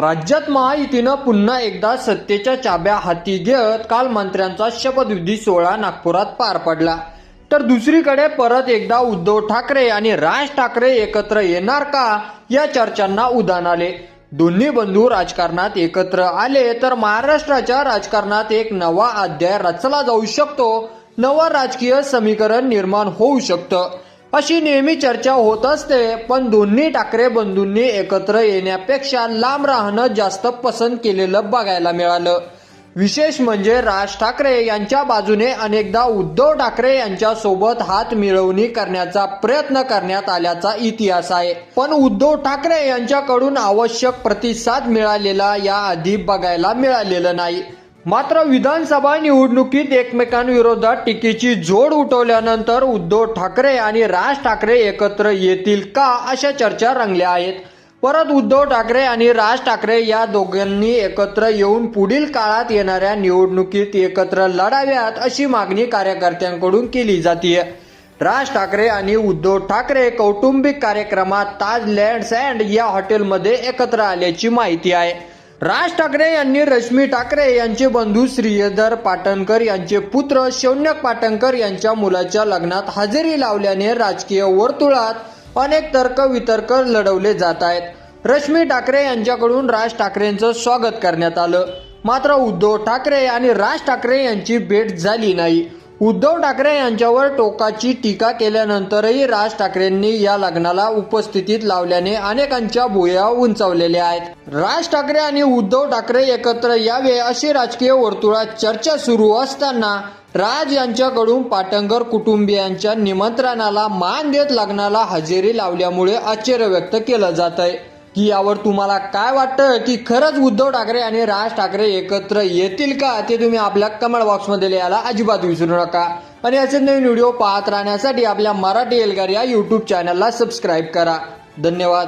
राज्यात महायुतीनं पुन्हा एकदा सत्तेच्या चाब्या हाती घेत काल मंत्र्यांचा शपथविधी सोहळा नागपुरात पार पडला. तर दुसरीकडे परत एकदा उद्धव ठाकरे आणि राज ठाकरे एकत्र येणार का या चर्चांना उदान आले. दोन्ही बंधू राजकारणात एकत्र आले तर महाराष्ट्राच्या राजकारणात एक नवा अध्याय रचला जाऊ शकतो. नवं राजकीय समीकरण निर्माण होऊ शकतं. अशी नेहमी चर्चा होत असते पण दोन्ही ठाकरे बंधूंनी एकत्र येण्यापेक्षा लांब राहणं जास्त पसंत केलेलं बघायला मिळालं. विशेष म्हणजे राज ठाकरे यांच्या बाजूने अनेकदा उद्धव ठाकरे यांच्या सोबत हात मिळवणी करण्याचा प्रयत्न करण्यात आल्याचा इतिहास आहे. पण उद्धव ठाकरे यांच्याकडून आवश्यक प्रतिसाद मिळालेला याआधी बघायला मिळालेलं नाही. मात्र विधानसभा निवडणुकीत एकमेकांविरोधात टीकेची जोड उठवल्यानंतर उद्धव ठाकरे आणि राज ठाकरे एकत्र येतील का अशा चर्चा रंगल्या आहेत. परत उद्धव ठाकरे आणि राज ठाकरे या दोघांनी एकत्र येऊन पुढील काळात येणाऱ्या निवडणुकीत एकत्र लढाव्यात अशी मागणी कार्यकर्त्यांकडून केली जाते राज ठाकरे आणि उद्धव ठाकरे कौटुंबिक कार्यक्रमात ताज लँड्स अँड या हॉटेलमध्ये एकत्र आल्याची माहिती आहे. राज ठाकरे यांनी रश्मी ठाकरे यांचे बंधू श्रीयधर पाटणकर यांचे पुत्र शौन्यक पाटणकर यांच्या मुलाच्या लग्नात हजेरी लावल्याने राजकीय वर्तुळात अनेक तर्क वितर्क लढवले जात आहेत. रश्मी ठाकरे यांच्याकडून राज ठाकरेंचं स्वागत करण्यात आलं. मात्र उद्धव ठाकरे आणि राज ठाकरे यांची भेट झाली नाही. उद्धव ठाकरे यांच्यावर टोकाची टीका केल्यानंतरही राज ठाकरेंनी या लग्नाला उपस्थितीत लावल्याने अनेकांच्या भुया उंचावलेल्या आहेत. राज ठाकरे आणि उद्धव ठाकरे एकत्र यावे अशी राजकीय वर्तुळात चर्चा सुरू असताना राज यांच्याकडून पाटणकर कुटुंबियांच्या निमंत्रणाला मान देत लग्नाला हजेरी लावल्यामुळे आश्चर्य व्यक्त केलं जात आहे की यावर तुम्हाला काय वाटतं? की खरंच उद्धव ठाकरे आणि राज ठाकरे एकत्र येतील का? ते तुम्ही आपल्या कमेंट बॉक्समध्ये लिहायला अजिबात विसरू नका. आणि असे नवीन व्हिडिओ पाहत राहण्यासाठी आपल्या मराठी एल्गार या युट्यूब चॅनलला सबस्क्राईब करा. धन्यवाद.